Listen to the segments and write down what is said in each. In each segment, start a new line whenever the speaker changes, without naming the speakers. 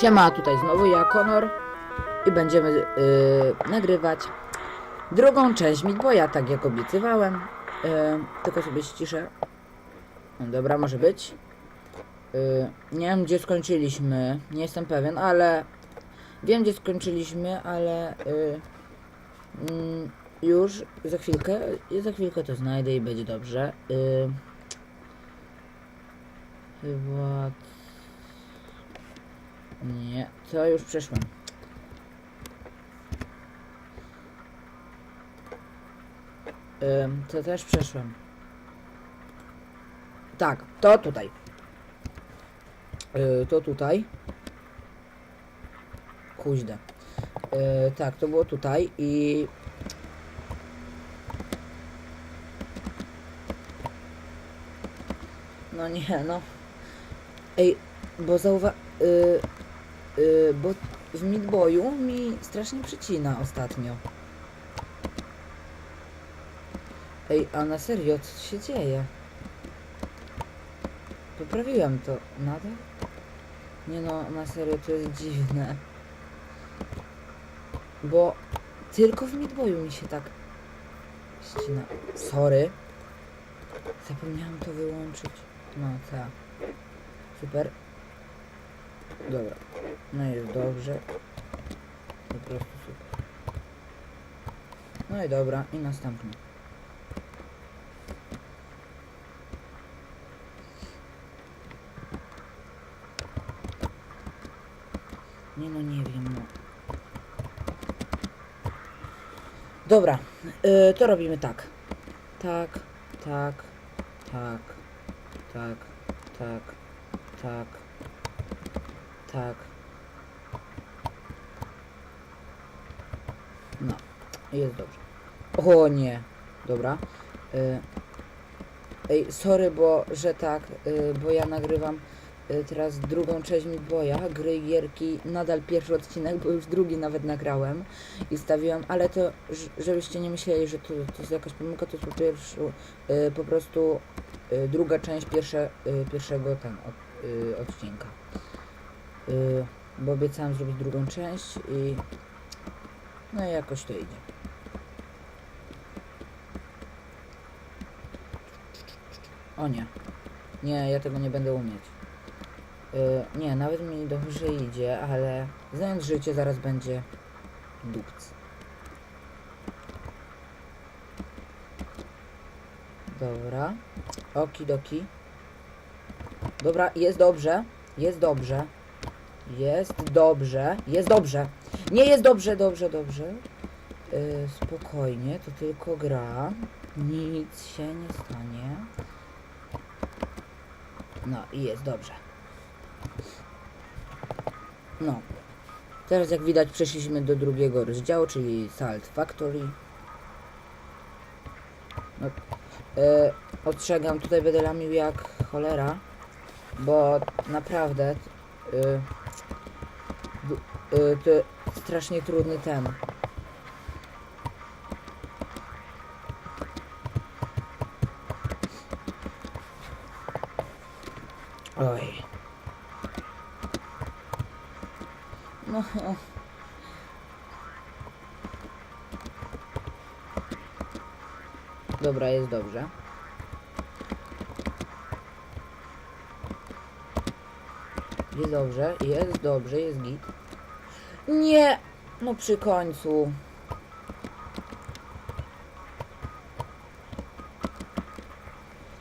Siema, tutaj znowu ja, Konor i będziemy yy, nagrywać drugą część Midboya, tak jak obiecywałem. Yy, tylko sobie ściszę. No, dobra, może być. Yy, nie wiem, gdzie skończyliśmy, nie jestem pewien, ale wiem, gdzie skończyliśmy, ale yy, mm, już za chwilkę, za chwilkę to znajdę i będzie dobrze. Yy, chyba nie, to już przeszłem. Ym, to też przeszłem. Tak, to tutaj. Yy, to tutaj. Kuźdę. Yy, tak, to było tutaj i... No nie, no. Ej, bo zauwa... Yy, yy, bo w Midboyu mi strasznie przycina ostatnio. Ej, a na serio, co się dzieje? Poprawiłem to. Nadal? Nie no, na serio, to jest dziwne. Bo tylko w Midboyu mi się tak ścina. Sorry. Zapomniałem to wyłączyć. No, tak. Super. Dobra. No jest dobrze. Po prostu super. No i dobra, i następny. Nie no, nie wiem, no. Dobra, y, to robimy tak. Tak, tak, tak, tak, tak, tak, tak. No, jest dobrze. O nie, dobra. Y, ej, sorry, bo, że tak, y, bo ja nagrywam y, teraz drugą część Midboya, gry i gierki, nadal pierwszy odcinek, bo już drugi nawet nagrałem i stawiłem, ale to, żebyście nie myśleli, że to, to jest jakaś pomyłka, to jest po pierwszu, po prostu druga część pierwsze, pierwszego ten, od, odcinka. Y, bo obiecałem zrobić drugą część i no i jakoś to idzie. O nie. Nie, ja tego nie będę umieć. Y, nie, nawet mi dobrze idzie, ale znając życie zaraz będzie dupc. Dobra. Okidoki. Dobra, jest dobrze. Jest dobrze. Jest dobrze. Jest dobrze. Nie jest dobrze, dobrze, dobrze. Yy, spokojnie, to tylko gra. Nic się nie stanie. No i jest dobrze. No. Teraz jak widać przeszliśmy do drugiego rozdziału, czyli Salt Factory. No, e, ostrzegam, tutaj będę lamił jak cholera, bo naprawdę e, e, to strasznie trudny ten. Oj. No. Dobra, jest dobrze. Jest dobrze, jest dobrze, jest git. Nie! No przy końcu.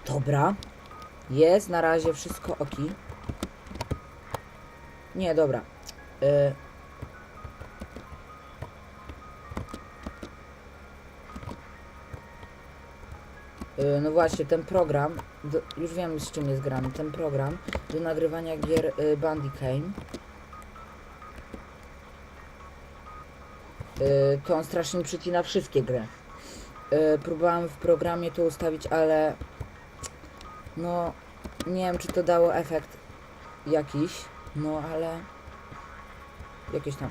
Dobra. Jest na razie wszystko ok. Nie, dobra. Y Y, No właśnie, ten program, do, już wiem z czym jest grany, ten program do nagrywania gier y, Bandicame. To on strasznie przycina wszystkie gry. Y, próbowałem w programie to ustawić, ale no nie wiem czy to dało efekt jakiś, no ale jakieś tam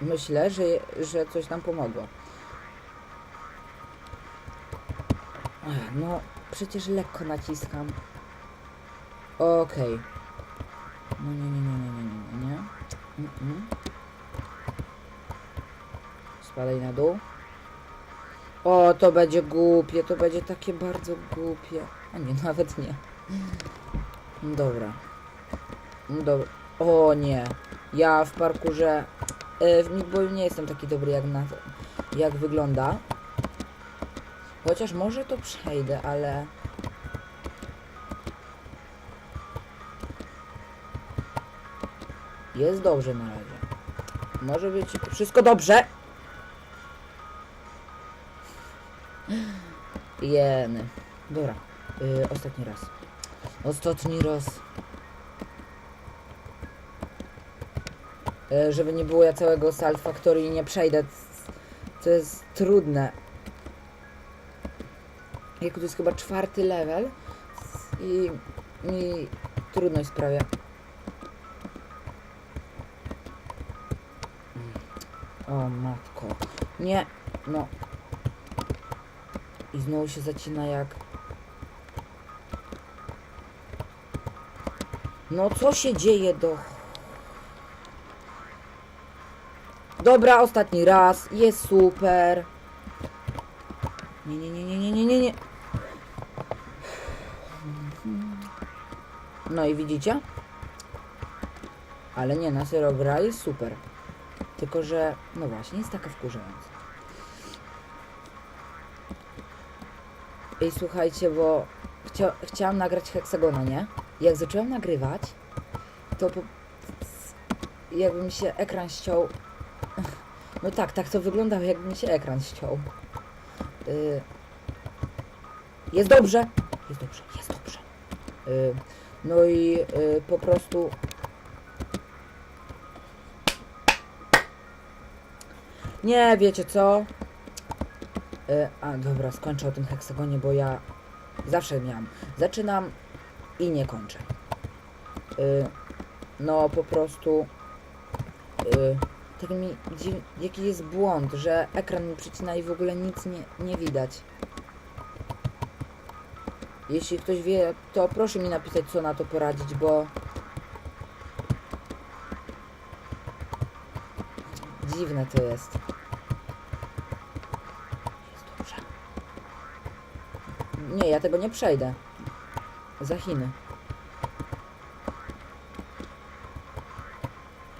myślę, że, że coś tam pomogło. No, przecież lekko naciskam. Okej. No nie, nie, nie, nie, nie, nie, nie, nie. Mm, mm. Spadaj na dół. O, to będzie głupie, to będzie takie bardzo głupie. A nie, nawet nie. Dobra. Dobra. O nie. Ja w parkurze e, w Midboyu nie jestem taki dobry jak na jak wygląda. Chociaż może to przejdę, ale jest dobrze na razie. Może być wszystko dobrze. Jeny. Dobra. Y, ostatni raz. Ostatni raz. Y, żeby nie było ja całego Salt Factory nie przejdę. To jest trudne. Jak to jest chyba czwarty level i mi trudność sprawia. O matko. Nie, no. I znowu się zacina jak... No co się dzieje do... Dobra, ostatni raz. Jest super. Nie, nie, nie, nie, nie, nie, nie, nie. No i widzicie? Ale nie, na serio gra jest super. Tylko, że no właśnie, jest taka wkurzająca. Ej, słuchajcie, bo chcia chciałam nagrać heksagona, nie? Jak zacząłem nagrywać, to po... jakby mi się ekran ściął. No tak, tak to wyglądało, jakby mi się ekran ściął. Y... Jest dobrze! Jest dobrze, jest dobrze. Y... No i y, po prostu Nie, wiecie co? Y, a, dobra, skończę o tym heksagonie, bo ja zawsze miałam. Zaczynam i nie kończę. Y, no, po prostu... Y, tak mi... dziw- Jaki jest błąd, że ekran mi przycina i w ogóle nic nie, nie widać. Jeśli ktoś wie, to proszę mi napisać, co na to poradzić, bo... Dziwne to. Jest Nie, ja tego nie przejdę. Za Chiny.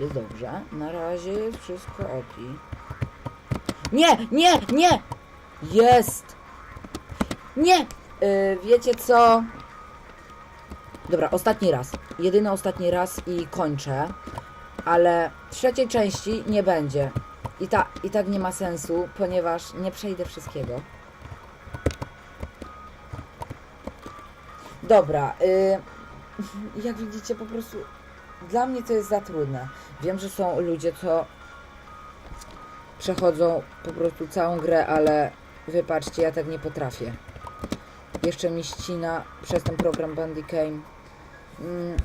Jest dobrze. Na razie jest wszystko ok. Nie, nie, nie! Jest! Nie! Yy, wiecie co? Dobra, ostatni raz. Jedyny ostatni raz i kończę. Ale trzeciej części nie będzie. I, ta, I tak nie ma sensu, ponieważ nie przejdę wszystkiego. Dobra, y, jak widzicie, po prostu dla mnie to jest za trudne. Wiem, że są ludzie, co przechodzą po prostu całą grę, ale wypatrzcie, ja tak nie potrafię. Jeszcze mi ścina przez ten program Bandicame. Mm,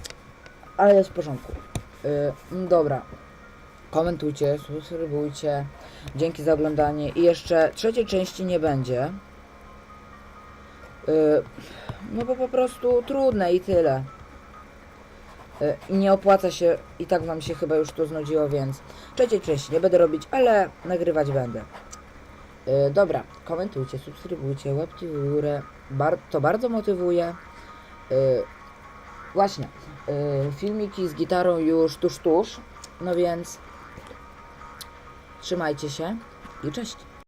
ale jest w porządku. Y, dobra. Komentujcie, subskrybujcie. Dzięki za oglądanie. I jeszcze trzeciej części nie będzie. Y, no bo po prostu trudne i tyle. I nie opłaca się, i tak wam się chyba już to znudziło, więc trzeciej części nie będę robić, ale nagrywać będę. Y, dobra, komentujcie, subskrybujcie, łapki w górę. To bardzo motywuje. Y, właśnie, filmiki z gitarą już tuż, tuż. No więc trzymajcie się i cześć.